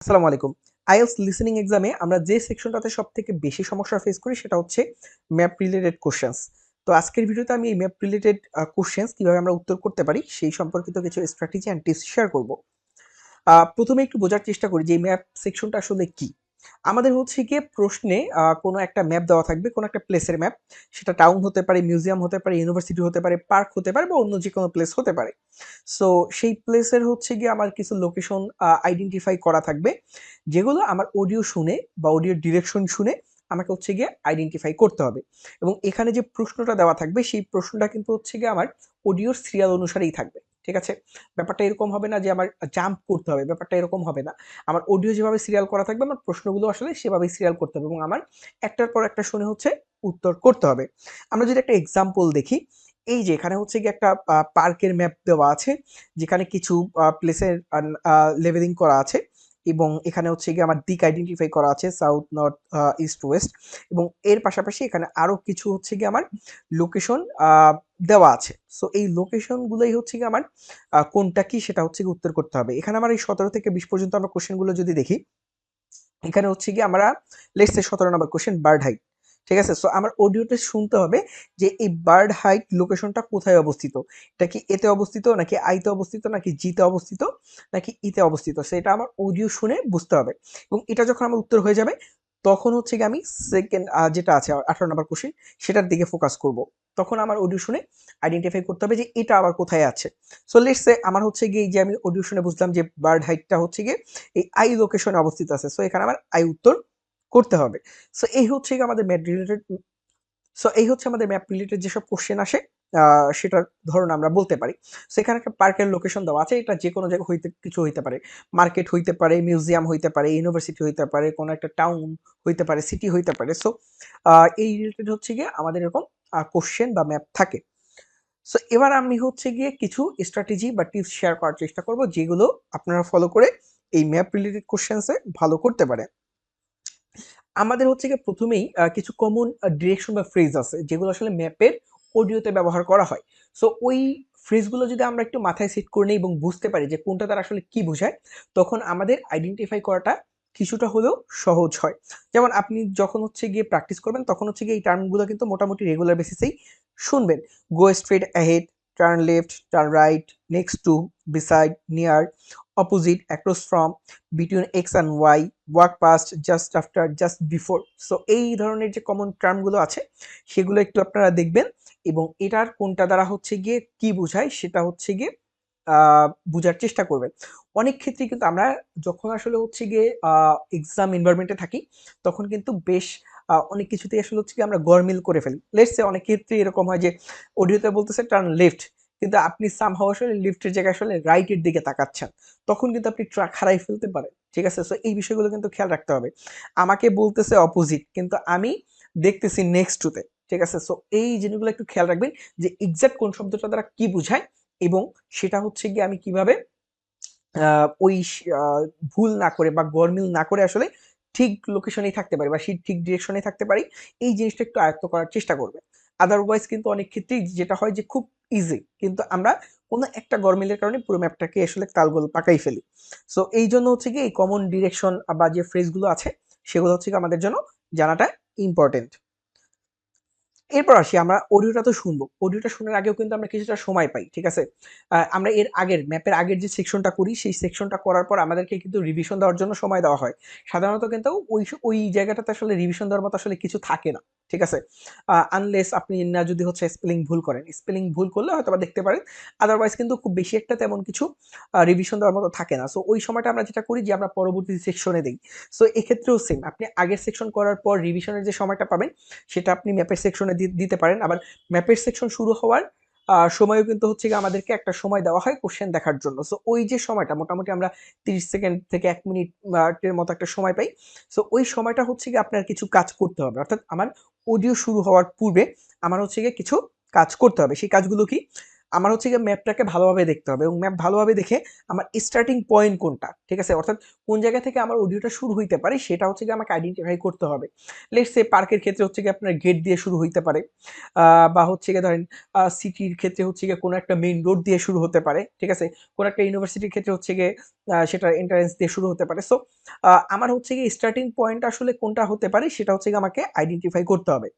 আসসালামু আলাইকুম। IELTS listening এক্সামে আমরা যে সেকশনটাতে সব থেকে বেশি সমস্যা ফেস করি সেটা হচ্ছে ম্যাপ রিলেটেড কোশ্চেন্স তো আজকের ভিডিওতে আমি এই ম্যাপ রিলেটেড কোশ্চেন্স কীভাবে আমরা উত্তর করতে পারি সেই সম্পর্কিত কিছু স্ট্র্যাটেজি অ্যান্ড টিপস শেয়ার করব। প্রথমে একটু বোঝার চেষ্টা করি যে ম্যাপ সেকশনটা আসলে কি। আমাদের হচ্ছে গিয়ে প্রশ্নে কোনো একটা ম্যাপ দেওয়া থাকবে, কোনো একটা প্লেসের ম্যাপ সেটা টাউন হতে পারে মিউজিয়াম হতে পারে ইউনিভার্সিটি হতে পারে পার্ক হতে পারে বা অন্য যে কোনো প্লেস হতে পারে। সো সেই প্লেসের হচ্ছে গিয়ে আমার কিছু লোকেশন আইডেন্টিফাই করা থাকবে, যেগুলো আমার অডিও শুনে বা অডিও ডিরেকশন শুনে আমাকে হচ্ছে গিয়ে আইডেন্টিফাই করতে হবে। এবং এখানে যে প্রশ্নটা দেওয়া থাকবে, সেই প্রশ্নটা কিন্তু হচ্ছে গিয়ে আমার অডিওর সিরিয়াল অনুসারেই থাকবে। ঠিক আছে? ব্যাপারটা এরকম হবে না যে আমার জাম্প করতে হবে, ব্যাপারটা এরকম হবে না। আমার অডিও যেভাবে সিরিয়াল করা থাকবে, আমার প্রশ্নগুলো আসলে সেভাবেই সিরিয়াল করতে হবে এবং আমার একটার পর একটা শুনে হচ্ছে উত্তর করতে হবে। আমরা যদি একটা এক্সাম্পল দেখি, এই যে এখানে হচ্ছে গিয়ে একটা পার্কের ম্যাপ দেওয়া আছে, যেখানে কিছু প্লেসের লেভেলিং করা আছে। এবং এখানে হচ্ছে গিয়ে আমার দিক আইডেন্টিফাই করা আছে সাউথ নর্থ ইস্ট ওয়েস্ট এবং এর পাশাপাশি এখানে আরও কিছু হচ্ছে গিয়ে আমার লোকেশন দেওয়া আছে। সো এই লোকেশনগুলোই হচ্ছে গিয়ে আমার কোনটা কি সেটা হচ্ছে গিয়ে উত্তর করতে হবে। এখানে আমার এই সতেরো থেকে বিশ পর্যন্ত আমরা কোশ্চেনগুলো যদি দেখি, এখানে হচ্ছে গিয়ে আমরা লেটসে সতেরো নম্বর কোশ্চেন বার্ড হাইট ঠিক আছে? সো আমার অডিওটা শুনতে হবে যে এই বার্ড হাইট লোকেশনটা কোথায় অবস্থিত? এটা কি এতে অবস্থিত, নাকি আইতে অবস্থিত, নাকি জিতে অবস্থিত, নাকি ইতে অবস্থিত? সেটা আমার অডিও শুনে বুঝতে হবে। এবং এটা যখন আমার উত্তর হয়ে যাবে, তখন হচ্ছে কি আমি সেকেন্ড যেটা আছে আঠারো নম্বর কোশ্চেন সেটার দিকে ফোকাস করব। তখন আমার অডিও শুনে আইডেন্টিফাই করতে হবে যে এটা আবার কোথায় আছে। সো লেটস আমার হচ্ছে গিয়ে যে আমি অডিও শুনে বুঝলাম যে বার্ড হাইটটা হচ্ছে গিয়ে এই আই লোকেশনে অবস্থিত আছে। সো এখানে আমার আই উত্তর করতে হবে। সো এই হচ্ছে আমাদের ম্যাপ রিলেটেড সো এই হচ্ছে আমাদের ম্যাপ রিলেটেড যেসব কোশ্চেন আসে সেটার ধরুন আমরা বলতে পারি। সেখানে একটা পার্কের লোকেশন দেওয়া আছে। এটা যে কোনো জায়গায় হইতে, কিছু হইতে পারে। মার্কেট হইতে পারে মিউজিয়াম হইতে পারে ইউনিভার্সিটি হইতে পারে, কোনো একটা টাউন হইতে পারে সিটি হইতে পারে। সো এই রিলেটেড হচ্ছে গিয়ে আমাদের এরকম কোশ্চেন বা ম্যাপ থাকে। সো এবার আমি হচ্ছে গিয়ে কিছু স্ট্র্যাটেজি বা টিপস শেয়ার করার চেষ্টা করব, যেগুলো আপনারা ফলো করে এই ম্যাপ রিলেটেড কোশ্চেন্সে ভালো করতে পারে আমাদের হচ্ছে গিয়ে প্রথমেই কিছু কমন ডিরেকশন বা ফ্রেজ আছে, যেগুলো আসলে ম্যাপের অডিওতে ব্যবহার করা হয়। সো ওই ফ্রেজগুলো যদি আমরা একটু মাথায় সেট করে নিই এবং বুঝতে পারি যে কোনটা তারা আসলে কি বোঝায়, তখন আমাদের আইডেন্টিফাই করাটা কিছুটা হলেও সহজ হয়। যেমন আপনি যখন হচ্ছে গিয়ে প্র্যাকটিস করবেন, তখন হচ্ছে গিয়ে এই টার্মগুলো কিন্তু মোটামুটি রেগুলার বেসিসেই শুনবেন। Go straight ahead turn left turn right next to beside near opposite across from between X and Y walk past just after just before so এই ধরনের যে কমন টার্মগুলো আছে, সেগুলো একটু আপনারা দেখবেন এবং এটার কোনটা দ্বারা হচ্ছে গিয়ে কি বোঝায় সেটা হচ্ছে গিয়ে বোঝার চেষ্টা করবেন। অনেক ক্ষেত্রে কিন্তু আমরা যখন আসলে হচ্ছে গিয়ে এক্সাম এনভায়রনমেন্টে থাকি, তখন কিন্তু বেশ অনেক কিছুতেই আসলে হচ্ছে গিয়ে আমরা গরমিল করে ফেলি। লেটসে অনেক ক্ষেত্রে এরকম হয় যে অডিওতে বলতেছে টার্ন লেফট কিন্তু আপনি সামহাও আসলে লিফটের জায়গায় আসলে রাইটের দিকে তাকাচ্ছেন। তখন কিন্তু আপনি ট্রাক হারাই ফেলতে পারেন, ঠিক আছে? সো এই বিষয়গুলো কিন্তু খেয়াল রাখতে হবে। আমাকে বলতেছে অপোজিট কিন্তু আমি দেখতেছি নেক্সট টুতে ঠিক আছে? সো এই জিনিসগুলো একটু খেয়াল রাখবেন যে এক্সাক্ট কোন শব্দটা দ্বারা কি বোঝায় এবং সেটা হচ্ছে গিয়ে আমি কীভাবে ওই ভুল না করে বা গরমিল না করে আসলে ঠিক লোকেশনেই থাকতে পারি বা সেই ঠিক ডিরেকশনে থাকতে পারি। এই জিনিসটা একটু আয়ত্ত করার চেষ্টা করবে আদারওয়াইজ কিন্তু অনেক ক্ষেত্রেই যেটা হয় যে খুব ইজি কিন্তু আমরা কোনো একটা গরমিলের কারণে পুরো ম্যাপটাকে আসলে তালগোল পাকাই ফেলি। সো এই জন্য হচ্ছে কি এই কমন ডিরেকশন বা যে ফ্রেজগুলো আছে, সেগুলো হচ্ছে কি আমাদের জন্য জানাটা ইম্পর্টেন্ট এরপর আসি আমরা অডিওটা তো শুনব। অডিওটা শোনার আগেও কিন্তু আমরা কিছুটা সময় পাই, ঠিক আছে? আমরা এর আগের ম্যাপের আগের যে সেকশনটা করি, সেই সেকশনটা করার পর আমাদেরকে কিন্তু রিভিশন দেওয়ার জন্য সময় দেওয়া হয়। সাধারণত কিন্তু ওই ওই জায়গাটাতে আসলে রিভিশন দেওয়ার মতো আসলে কিছু থাকে না। ঠিক আছে? আনলেস আপনি না যদি হচ্ছে স্পেলিং ভুল করেন। স্পেলিং ভুল করলে হয়তো দেখতে পারেন। আদারওয়াইজ কিন্তু খুব বেশি একটা তেমন কিছু রিভিশন দেওয়ার মতো থাকে না। সো ওই সময়টা আমরা যেটা করি যে আমরা পরবর্তী সেকশনে দিই। সো এক্ষেত্রেও সেম আপনি আগের সেকশন করার পর রিভিশনের যে সময়টা পাবেন, সেটা আপনি ম্যাপের সেকশনে দিতে পারেন। আবার ম্যাপের সেকশন শুরু হওয়ার সময়ও কিন্তু হচ্ছে গিয়ে আমাদেরকে একটা সময় দেওয়া হয় কোশ্চেন দেখার জন্য। সো ওই যে সময়টা, মোটামুটি আমরা তিরিশ সেকেন্ড থেকে এক মিনিটের মতো একটা সময় পাই। সো ওই সময়টা হচ্ছে গিয়ে আপনার কিছু কাজ করতে হবে। অর্থাৎ আমার অডিও শুরু হওয়ার পূর্বে আমার হচ্ছে গিয়ে কিছু কাজ করতে হবে। সেই কাজগুলো কি? আমার হচ্ছে গিয়ে ম্যাপটাকে ভালোভাবে দেখতে হবে এবং ম্যাপ ভালোভাবে দেখে আমার স্টার্টিং পয়েন্ট কোনটা, ঠিক আছে? অর্থাৎ কোন জায়গা থেকে আমার অডিওটা শুরু হইতে পারে সেটা হচ্ছে গিয়ে আমাকে আইডেন্টিফাই করতে হবে। লেটস সে পার্কের ক্ষেত্রে হচ্ছে গিয়ে আপনার গেট দিয়ে শুরু হইতে পারে বা হচ্ছে গিয়ে ধরেন সিটির ক্ষেত্রে হচ্ছে গিয়ে কোনো একটা মেইন রোড দিয়ে শুরু হতে পারে, ঠিক আছে? কোনো একটা ইউনিভার্সিটির ক্ষেত্রে হচ্ছে গিয়ে সেটা এন্ট্রান্স দিয়ে শুরু হতে পারে। সো আমার হচ্ছে গিয়ে স্টার্টিং পয়েন্ট আসলে কোনটা হতে পারে সেটা হচ্ছে গিয়ে আমাকে আইডেন্টিফাই করতে হবে।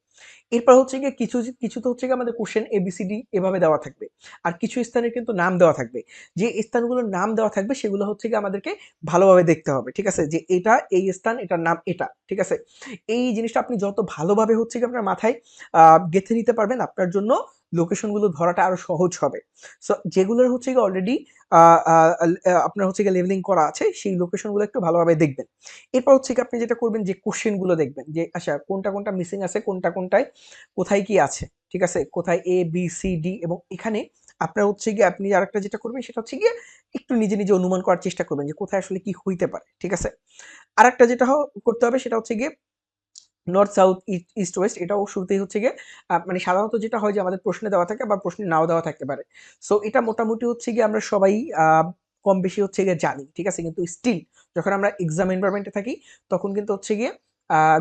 এরপর হচ্ছে গিয়ে কিছু কিছু তো হচ্ছে গিয়ে আমাদের কোশ্চেন এবিসিডি এভাবে দেওয়া থাকবে। আর কিছু স্থানের কিন্তু নাম দেওয়া থাকবে। যে স্থানগুলোর নাম দেওয়া থাকবে সেগুলো হচ্ছে গিয়ে আমাদেরকে ভালোভাবে দেখতে হবে, ঠিক আছে? যে এটা, এই স্থান, এটার নাম এটা, ঠিক আছে? এই জিনিসটা আপনি যত ভালোভাবে হচ্ছে গিয়ে আপনার মাথায় গেঁথে নিতে পারবেন আপনার জন্য লোকেশনগুলো ধরাটা আরও সহজ হবে। সো যেগুলোর হচ্ছে গিয়ে অলরেডি আপনার হচ্ছে গিয়ে লেভেলিং করা আছে, সেই লোকেশনগুলো একটু ভালোভাবে দেখবেন। এরপর হচ্ছে আপনি যেটা করবেন যে কোশ্চেনগুলো দেখবেন যে আচ্ছা কোনটা কোনটা মিসিং আছে, কোনটা কোনটায় কোথায় কি আছে, ঠিক আছে? কোথায় এ বি সি ডি এবং এখানে আপনার হচ্ছে গিয়ে আপনি আরেকটা যেটা করবেন সেটা হচ্ছে গিয়ে একটু নিজে নিজে অনুমান করার চেষ্টা করবেন যে কোথায় আসলে কি হইতে পারে, ঠিক আছে? আরেকটা যেটা করতে হবে সেটা হচ্ছে গিয়ে নর্থ সাউথ ইস্ট ওয়েস্ট এটাও শুরুতেই হচ্ছে গিয়ে মানে সাধারণত যেটা হয় যে আমাদের প্রশ্নে দেওয়া থাকে বা প্রশ্নে নাও দেওয়া থাকতে পারে। সো এটা মোটামুটি হচ্ছে গিয়ে আমরা সবাই কম বেশি হচ্ছে গিয়ে জানি, ঠিক আছে? কিন্তু স্টিল যখন আমরা এক্সাম এনভারমেন্টে থাকি, তখন কিন্তু হচ্ছে গিয়ে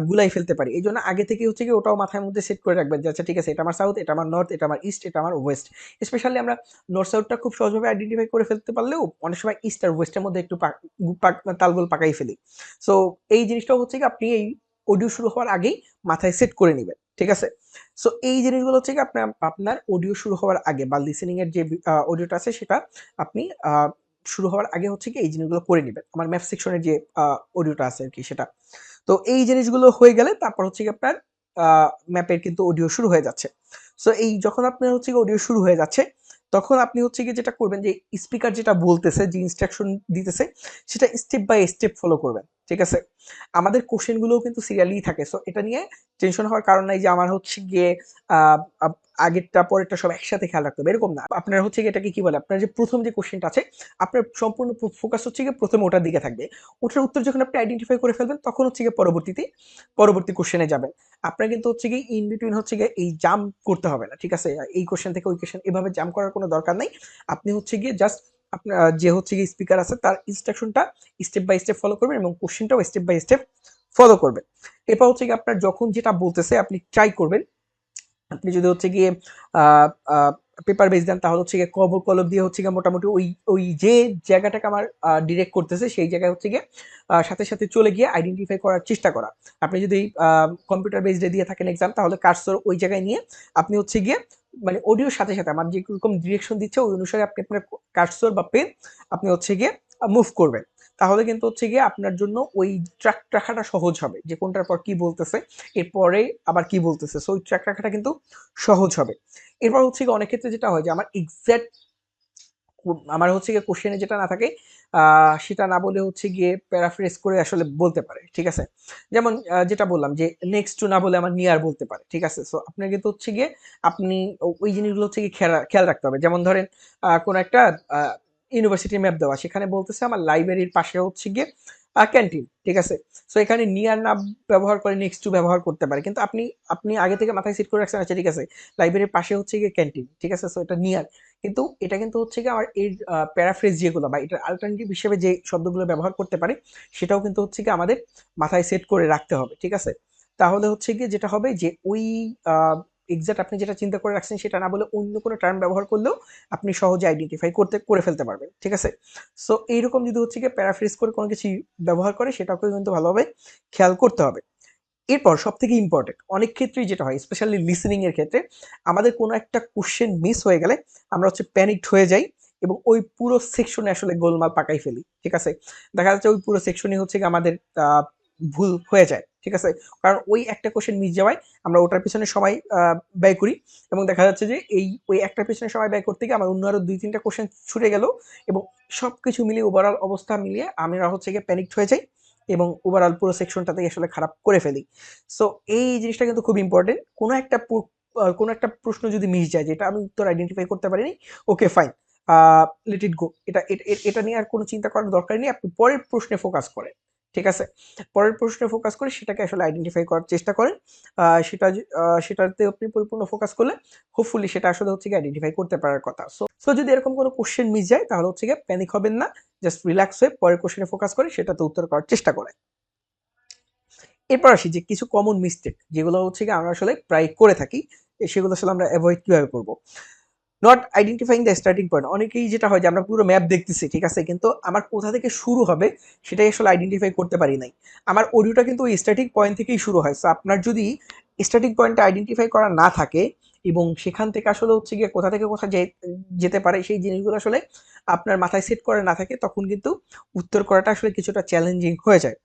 গুলাই ফেলতে পারি। এই জন্য আগে থেকে হচ্ছে কি ওটাও মাথার মধ্যে সেট করে রাখবেন যে আচ্ছা ঠিক আছে, এটা আমার সাউথ এটা আমার নর্থ এটা আমার ইস্ট এটা আমার ওয়েস্ট স্পেশালি আমরা নর্থ সাউথটা খুব সহজভাবে আইডেন্টিফাই করে ফেলতে পারলেও অনেক সময় ইস্ট আর ওয়েস্টের মধ্যে একটু তালগোল পাকাই ফেলি। সো এই জিনিসটাও হচ্ছে কি আপনি এই অডিও শুরু হওয়ার আগেই মাথায় সেট করে নেবেন, ঠিক আছে? সো এই জিনিসগুলো হচ্ছে কি আপনার আপনার অডিও শুরু হওয়ার আগে বা লিসেনিং এর যে অডিওটা আছে সেটা আপনি শুরু হওয়ার আগে হচ্ছে কি এই জিনিসগুলো করে নেবেন। আমার ম্যাপ সেকশনের যে অডিওটা আছে আর কি সেটা। তো এই জিনিসগুলো হয়ে গেলে তারপর হচ্ছে কি আপনার ম্যাপের কিন্তু অডিও শুরু হয়ে যাচ্ছে। সো এই যখন আপনার হচ্ছে অডিও শুরু হয়ে যাচ্ছে, তখন আপনি হচ্ছে কি যেটা করবেন যে স্পিকার যেটা বলতেছে, যে ইনস্ট্রাকশন দিতেছে, সেটা স্টেপ বাই স্টেপ ফলো করবেন। ঠিক আছে? আমাদের কোশ্চেনগুলোও কিন্তু সিরিয়ালি থাকে। সো এটা নিয়ে টেনশন হওয়ার কারণ নাই যে আমার হচ্ছে গিয়ে আগেরটা, পরেরটা সব একসাথে খেয়াল রাখতে হবে। এরকম না। আপনার হচ্ছে এটাকে কি বলে? আপনার যে প্রথম যে কোশ্চেনটা আছে, আপনার সম্পূর্ণ ফোকাস হচ্ছে গিয়ে প্রথমে ওটার দিকে থাকবে। ওটার উত্তর যখন আপনি আইডেন্টিফাই করে ফেলবেন, তখন হচ্ছে গিয়ে পরবর্তীতে, পরবর্তী কোশ্চেনে যাবেন। আপনার কিন্তু হচ্ছে গিয়ে ইন বিটুইন হচ্ছে গিয়ে এই জাম্প করতে হবে না, ঠিক আছে? এই কোশ্চেন থেকে ওই কোশ্চেন এভাবে জাম্প করার কোনো দরকার নেই। আপনি হচ্ছে গিয়ে জাস্ট আপনার যে হচ্ছে কি স্পিকার আছে, তার ইনস্ট্রাকশনটা স্টেপ বাই স্টেপ ফলো করবেন এবং কোশ্চেনটাও স্টেপ বাই স্টেপ ফলো করবেন। এরপর হচ্ছে কি আপনার যখন যেটা বলতেছে, আপনি ট্রাই করবেন। আপনি যদি হচ্ছে গিয়ে পেপার বেস দেন তাহলে হচ্ছে গিয়ে কবর কলম দিয়ে হচ্ছে গিয়ে মোটামুটি ওই ওই যে জায়গাটাকে আমার ডিরেক্ট করতেছে, সেই জায়গায় হচ্ছে গিয়ে সাথে সাথে চলে গিয়ে আইডেন্টিফাই করার চেষ্টা করা। আপনি যদি কম্পিউটার বেসডে দিয়ে থাকেন এক্সাম তাহলে কার্সর ওই জায়গায় নিয়ে আপনি হচ্ছে গিয়ে মানে অডিওর সাথে সাথে, আমার যেরকম ডিরেকশন দিচ্ছে, ওই অনুসারে আপনি আপনার কার্সর বা পেন আপনি হচ্ছে গিয়ে মুভ করবেন। তাহলে কিন্তু হচ্ছে গিয়ে আপনার জন্য ওই ট্র্যাক রাখাটা সহজ হবে। যে কোনটার পর কি বলতেছে, এরপরে আবার কি বলতেছে। সো ওই ট্র্যাক রাখাটা কিন্তু সহজ হবে। এরপর হচ্ছে গিয়ে অনেক ক্ষেত্রে যেটা হয় যে আমার এক্স্যাক্ট আমার হচ্ছে গিয়ে কোশ্চেনে যেটা না থাকে সেটা না বলে হচ্ছে গিয়ে প্যারাফ্রেস করে আসলে বলতে পারে, ঠিক আছে? যেমন যেটা বললাম যে নেক্সট টু না বলে আমার নিয়ার বলতে পারে, ঠিক আছে? সো আপনার কিন্তু হচ্ছে গিয়ে আপনি ওই জিনিসগুলো হচ্ছে গিয়ে খেয়াল রাখতে হবে। যেমন ধরেন কোনো একটা ইউনিভার্সিটি ম্যাপ দেওয়া। সেখানে বলতেছে আমার লাইব্রেরির পাশে হচ্ছে গিয়ে ক্যান্টিন ঠিক আছে? সো এখানে নিয়ার না ব্যবহার করে নেক্সট টু ব্যবহার করতে পারে। কিন্তু আপনি আপনি আগে থেকে মাথায় সিট করে রাখছেন আচ্ছা ঠিক আছে লাইব্রেরির পাশে হচ্ছে গিয়ে ক্যান্টিন ঠিক আছে? সো এটা নিয়ার কিন্তু এটা কিন্তু হচ্ছে গিয়ে আমার এর প্যারাফ্রেজ যেগুলো বা এটার আলটারনেটিভ হিসেবে যে শব্দগুলো ব্যবহার করতে পারে, সেটাও কিন্তু হচ্ছে গিয়ে আমাদের মাথায় সেট করে রাখতে হবে, ঠিক আছে? তাহলে হচ্ছে গিয়ে যেটা হবে যে ওই এক্সাক্ট আপনি যেটা চিন্তা করে রাখছেন সেটা না বলে অন্য কোনো টার্ম ব্যবহার করলেও আপনি সহজে আইডেন্টিফাই করতে, করে ফেলতে পারবেন, ঠিক আছে? সো এইরকম যদি হচ্ছে গিয়ে প্যারাফ্রেজ করে কোনো কিছু ব্যবহার করে সেটাকেও কিন্তু ভালোভাবে খেয়াল করতে হবে। এরপর সব থেকে ইম্পর্টেন্ট অনেক ক্ষেত্রেই যেটা হয় স্পেশালি লিসনিং এর ক্ষেত্রে, আমাদের কোনো একটা কোশ্চেন মিস হয়ে গেলে আমরা হচ্ছে প্যানিকড হয়ে যাই এবং ওই পুরো সেকশনে আসলে গোলমাল পাকাই ফেলি, ঠিক আছে? দেখা যাচ্ছে ওই পুরো সেকশনে হচ্ছে আমাদের ভুল হয়ে যায়। ঠিক আছে? কারণ ওই একটা কোশ্চেন মিস যাওয়ায় আমরা ওটার পিছনে সময় ব্যয় করি এবং দেখা যাচ্ছে যে এই, ওই একটা পিছনে সময় ব্যয় করতে গিয়ে আমার অন্য আরও দুই, তিনটা কোশ্চেন ছুটে গেল এবং সব কিছু মিলিয়ে ওভারঅল অবস্থা মিলিয়ে আমরা হচ্ছে গিয়ে প্যানিকড হয়ে যাই এবং ওভারঅল পুরো সেকশনটা থেকে আসলে খারাপ করে ফেলি। সো এই জিনিসটা কিন্তু খুব ইম্পর্টেন্ট কোনো একটা কোনো একটা প্রশ্ন যদি মিস যায়, যেটা আমি উত্তর আইডেন্টিফাই করতে পারিনি ওকে ফাইন লেট ইট গো এটা এটা নিয়ে আর কোনো চিন্তা করার দরকার নেই। আপনি পরের প্রশ্নে ফোকাস করেন। ঠিক আছে? পরের প্রশ্নে ফোকাস করে, সেটাকে আসলে আইডেন্টিফাই করার চেষ্টা করেন। সেটা সেটাতে আপনি পরিপূর্ণ ফোকাস করলে হোপফুলি সেটা আসলে হচ্ছে আইডেন্টিফাই করতে পারার কথা। সো সো যদি এরকম কোনো কোশ্চেন মিস যায়, তাহলে হচ্ছে গিয়ে প্যানিক হবেন না জাস্ট রিল্যাক্স হয়ে পরের কোশ্চেনে ফোকাস করে সেটাতে উত্তর করার চেষ্টা করেন। এরপর আসি যে কিছু কমন মিস্টেক যেগুলো হচ্ছে গিয়ে আমরা আসলে প্রায় করে থাকি সেগুলো আসলে আমরা অ্যাভয়েড কীভাবে করব? Not identifying the starting point অনেকেই যেটা হয় যে আমরা পুরো ম্যাপ দেখতেছি, ঠিক আছে? কিন্তু আমার কোথা থেকে শুরু হবে সেটাই আসলে আইডেন্টিফাই করতে পারি নাই। আমার অডিওটা কিন্তু ওই স্টার্টিং পয়েন্ট থেকেই শুরু হয়। সো আপনার যদি স্টার্টিং পয়েন্টটা আইডেন্টিফাই করা না থাকে এবং সেখান থেকে আসলে হচ্ছে গিয়ে কোথা থেকে কোথা যেতে পারে সেই জিনিসগুলো আসলে আপনার মাথায় সেট করে না থাকে, তখন কিন্তু উত্তর করাটা আসলে কিছুটা চ্যালেঞ্জিং হয়ে যায়।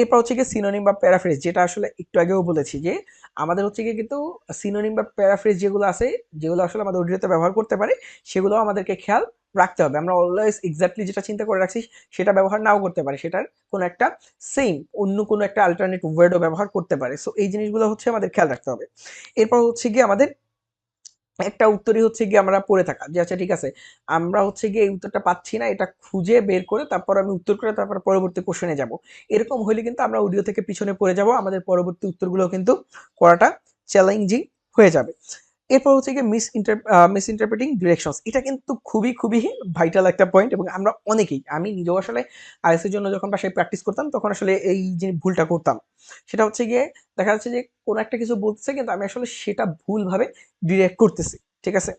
এরপর হচ্ছে গিয়ে সিনোনিম বা প্যারাফ্রেজ যেটা আসলে একটু আগেও বলেছি যে, আমাদের হচ্ছে গিয়ে কিন্তু সিনোনিম বা প্যারাফ্রেজ যেগুলো আছে, যেগুলো আসলে আমাদের অডিওতে ব্যবহার করতে পারে সেগুলো আমাদেরকে খেয়াল রাখতে হবে। আমরা অলওয়েজ এক্স্যাক্টলি যেটা চিন্তা করে রাখছি, সেটা ব্যবহার নাও করতে পারে, সেটার কোনো একটা সেম অন্য কোনো একটা আলটারনেট ওয়ার্ডও ব্যবহার করতে পারে। সো এই জিনিসগুলো হচ্ছে আমাদের খেয়াল রাখতে হবে। এরপর হচ্ছে গিয়ে আমাদের একটা উত্তরই হচ্ছে গিয়ে আমরা পড়ে থাকা। যে আচ্ছা ঠিক আছে, আমরা হচ্ছে গিয়ে এই উত্তরটা পাচ্ছি না, এটা খুঁজে বের করে তারপর আমি উত্তর করে তারপর পরবর্তী কোশ্চেনে যাব। এরকম হলে কিন্তু আমরা অডিও থেকে পিছনে পড়ে যাব, আমাদের পরবর্তী উত্তরগুলো কিন্তু করাটা চ্যালেঞ্জিং হয়ে যাবে। এরপর হচ্ছে গিয়ে miss inter miss interpreting directions এটা কিন্তু খুবই খুবই ভাইটাল একটা পয়েন্ট এবং আমরা অনেকেই, আমি নিজেও আসলে আইএসের জন্য যখন বাসায় প্র্যাকটিস করতাম, তখন আসলে এই যে ভুলটা করতাম। সেটা হচ্ছে গিয়ে দেখা যাচ্ছে যে কোনো একটা কিছু বলতেছে কিন্তু আমি আসলে সেটা ভুলভাবে ডিরেক্ট করতেছি, ঠিক আছে?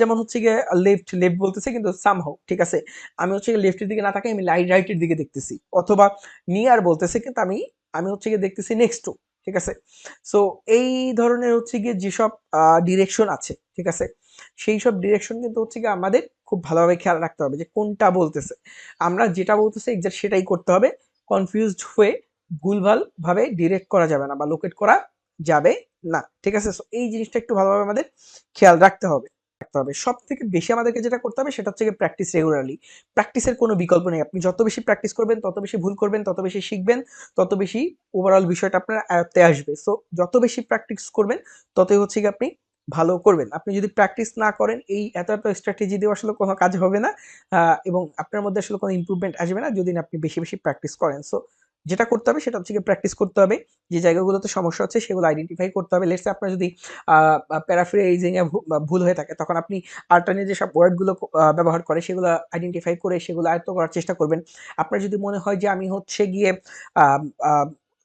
যেমন হচ্ছে গিয়ে লেফট লেফট বলতেছে কিন্তু সামহাও ঠিক আছে? আমি হচ্ছে গিয়ে লেফটের দিকে না তাকাই আমি লাইট রাইটের দিকে দেখতেছি। অথবা নিয়ার বলতেছে কিন্তু আমি আমি হচ্ছে গিয়ে দেখতেছি নেক্সট ঠিক আছে? সো এই ধরনের হচ্ছে গিয়ে যেসব ডিরেকশন আছে ঠিক আছে? সেই সব ডিরেকশন কিন্তু হচ্ছে গিয়ে আমাদের খুব ভালোভাবে খেয়াল রাখতে হবে যে কোনটা বলতেছে। আমরা যেটা বলতেছে এক্সাক্ট সেটাই করতে হবে। কনফিউজড হয়ে ভুলভাল ভাবে ডিরেক্ট করা যাবে না বা লোকেট করা যাবে না ঠিক আছে? So, এই জিনিসটা একটু ভালোভাবে আমাদের খেয়াল রাখতে হবে। রাখতে হবে। সব থেকে বেশি আমাদেরকে যেটা করতে হবে সেটা হচ্ছে প্র্যাকটিস রেগুলারলি প্র্যাকটিসের কোনো বিকল্প নেই। আপনি যত বেশি প্র্যাকটিস করবেন, তত বেশি ভুল করবেন, তত বেশি শিখবেন, তত বেশি ওভারঅল বিষয়টা আপনার আয়ত্তে আসবে। সো যত বেশি প্র্যাকটিস করবেন, ততই হচ্ছে কি আপনি ভালো করবেন। আপনি যদি প্র্যাকটিস না করেন, এই এত এত স্ট্র্যাটেজি দিয়ে আসলে কোনো কাজ হবে না এবং আপনার মধ্যে আসলে কোনো ইমপ্রুভমেন্ট আসবে না যদি আপনি বেশি বেশি প্র্যাকটিস করেন। সো যেটা করতে হবে সেটা হচ্ছে প্র্যাকটিস করতে হবে। যে জায়গাগুলোতে সমস্যা হচ্ছে সেগুলো আইডেন্টিফাই করতে হবে। লেটসে আপনার যদি প্যারাফ্রেজিং এ ভুল হয়ে থাকে, তখন আপনি আল্টারনেট যেসব ওয়ার্ডগুলো ব্যবহার করে সেগুলো আইডেন্টিফাই করে সেগুলো আয়ত্ত করার চেষ্টা করবেন। আপনার যদি মনে হয় যে আমি হচ্ছে গিয়ে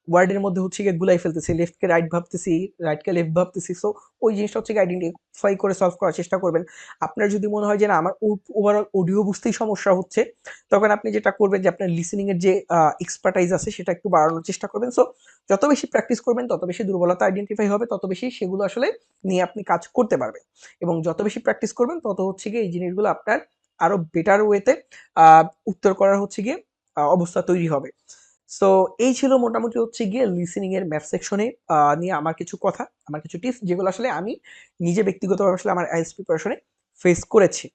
ওয়ার্ডের মধ্যে হচ্ছে গিয়ে গুলাই ফেলতেছি লেফটকে রাইট ভাবতেছি রাইটকে লেফট ভাবতেছি সো ওই জিনিসটা হচ্ছে আইডেন্টিফাই করে সলভ করার চেষ্টা করবেন। আপনার যদি মনে হয় যে না, আমার ওভারঅল অডিও বুঝতেই সমস্যা হচ্ছে, তখন আপনি যেটা করবেন যে আপনার লিসেনিং এর যে এক্সপার্টাইজ আছে, সেটা একটু বাড়ানোর চেষ্টা করবেন। সো যত বেশি প্র্যাকটিস করবেন, তত বেশি দুর্বলতা আইডেন্টিফাই হবে, তত বেশি সেগুলো আসলে নিয়ে আপনি কাজ করতে পারবেন। এবং যত বেশি প্র্যাকটিস করবেন, তত হচ্ছে গিয়ে এই জিনিসগুলো আপনার আরও বেটার ওয়েতে উত্তর করার হচ্ছে গিয়ে অবস্থা তৈরি হবে। সো এই ছিল মোটামুটি হচ্ছে গিয়ে লিসেনিং এর ম্যাথ সেকশনে নিয়ে আমার কিছু কথা, আমার কিছু টিপস যেগুলো আসলে আমি নিজে ব্যক্তিগতভাবে আসলে আমার আইএস প্রিপারেশনে ফেস করেছি।